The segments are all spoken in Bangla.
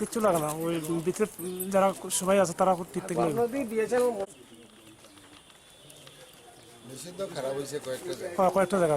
কিচ্ছু লাগে না। ওই ভিতরে যারা সবাই আছে তারা ঠিক জায়গায় হ্যাঁ, কয়েকটা জায়গা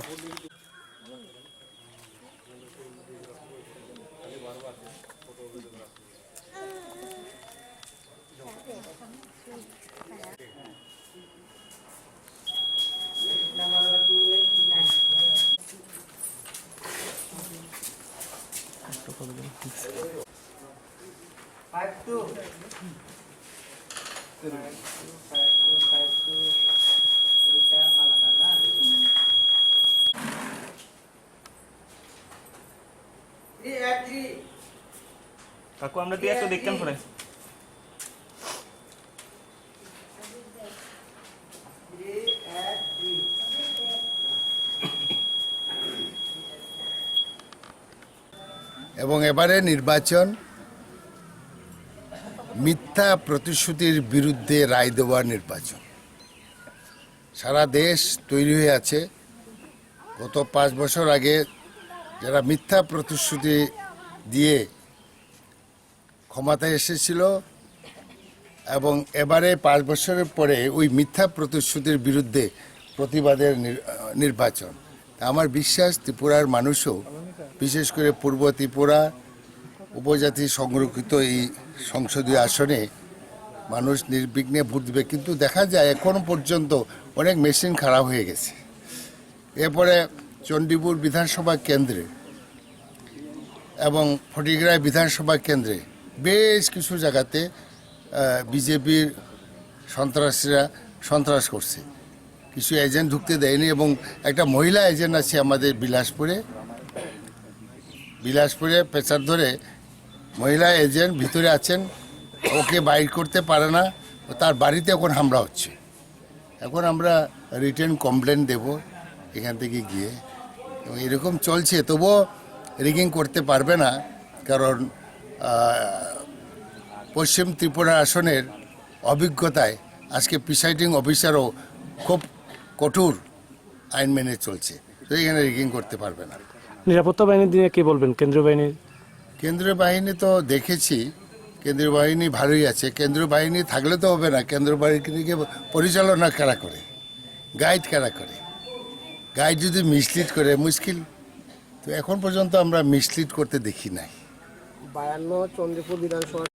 কাকু আমরা দেখতাম পরে এবং এবারে নির্বাচন মিথ্যা প্রতিশ্রুতির বিরুদ্ধে রায় দেওয়ার নির্বাচন। সারা দেশ তৈরি হয়ে আছে। গত পাঁচ বছর আগে যারা মিথ্যা প্রতিশ্রুতি দিয়ে ক্ষমতায় এসেছিল এবং এবারে পাঁচ বছরের পরে ওই মিথ্যা প্রতিশ্রুতির বিরুদ্ধে প্রতিবাদের নির্বাচন। আমার বিশ্বাস ত্রিপুরার মানুষও, বিশেষ করে পূর্ব ত্রিপুরা উপজাতি সংরক্ষিত এই সংসদীয় আসনে মানুষ নির্বিঘ্নে ভোট দেবে। কিন্তু দেখা যায় এখনও পর্যন্ত অনেক মেশিন খারাপ হয়ে গেছে। এরপরে চণ্ডীপুর বিধানসভা কেন্দ্রে এবং ফটিগ্রায় বিধানসভা কেন্দ্রে বেশ কিছু জায়গাতে বিজেপির সন্ত্রাসীরা সন্ত্রাস করছে। কিছু এজেন্ট ঢুকতে দেয়নি এবং একটা মহিলা এজেন্ট আছে আমাদের বিলাসপুরে। বিলাসপুরে পেশার ধরে মহিলা এজেন্ট ভিতরে আছেন, ওকে বাইর করতে পারে না, তার বাড়িতে এখন হামলা হচ্ছে। এখন আমরা রিটার্ন কমপ্লেন দেব এখান থেকে গিয়ে। এবং এরকম চলছে, তবুও রিগিং করতে পারবে না, কারণ পশ্চিম ত্রিপুরা আসনের অভিজ্ঞতায় আজকে প্রিসাইডিং অফিসারও খুব কঠোর আইন মেনে চলছে। তো এখানে রিগিং করতে পারবে না। নিরাপত্তা বাহিনীর দিয়ে কি বলবেন? কেন্দ্রীয় বাহিনী কেন্দ্রীয় বাহিনী তো দেখেছি, কেন্দ্রীয় বাহিনী ভালোই আছে, কেন্দ্রীয় বাহিনী থাকলে তো হবে না, কেন্দ্রীয় বাহিনীকে পরিচালনা কারা করে? গাইড কারা করে? গাইড যদি মিসলিড করে, মুশকিল। তো এখন পর্যন্ত আমরা মিসলিড করতে দেখি নাই। বায়ান্ন চন্দ্রপুর বিধানসভা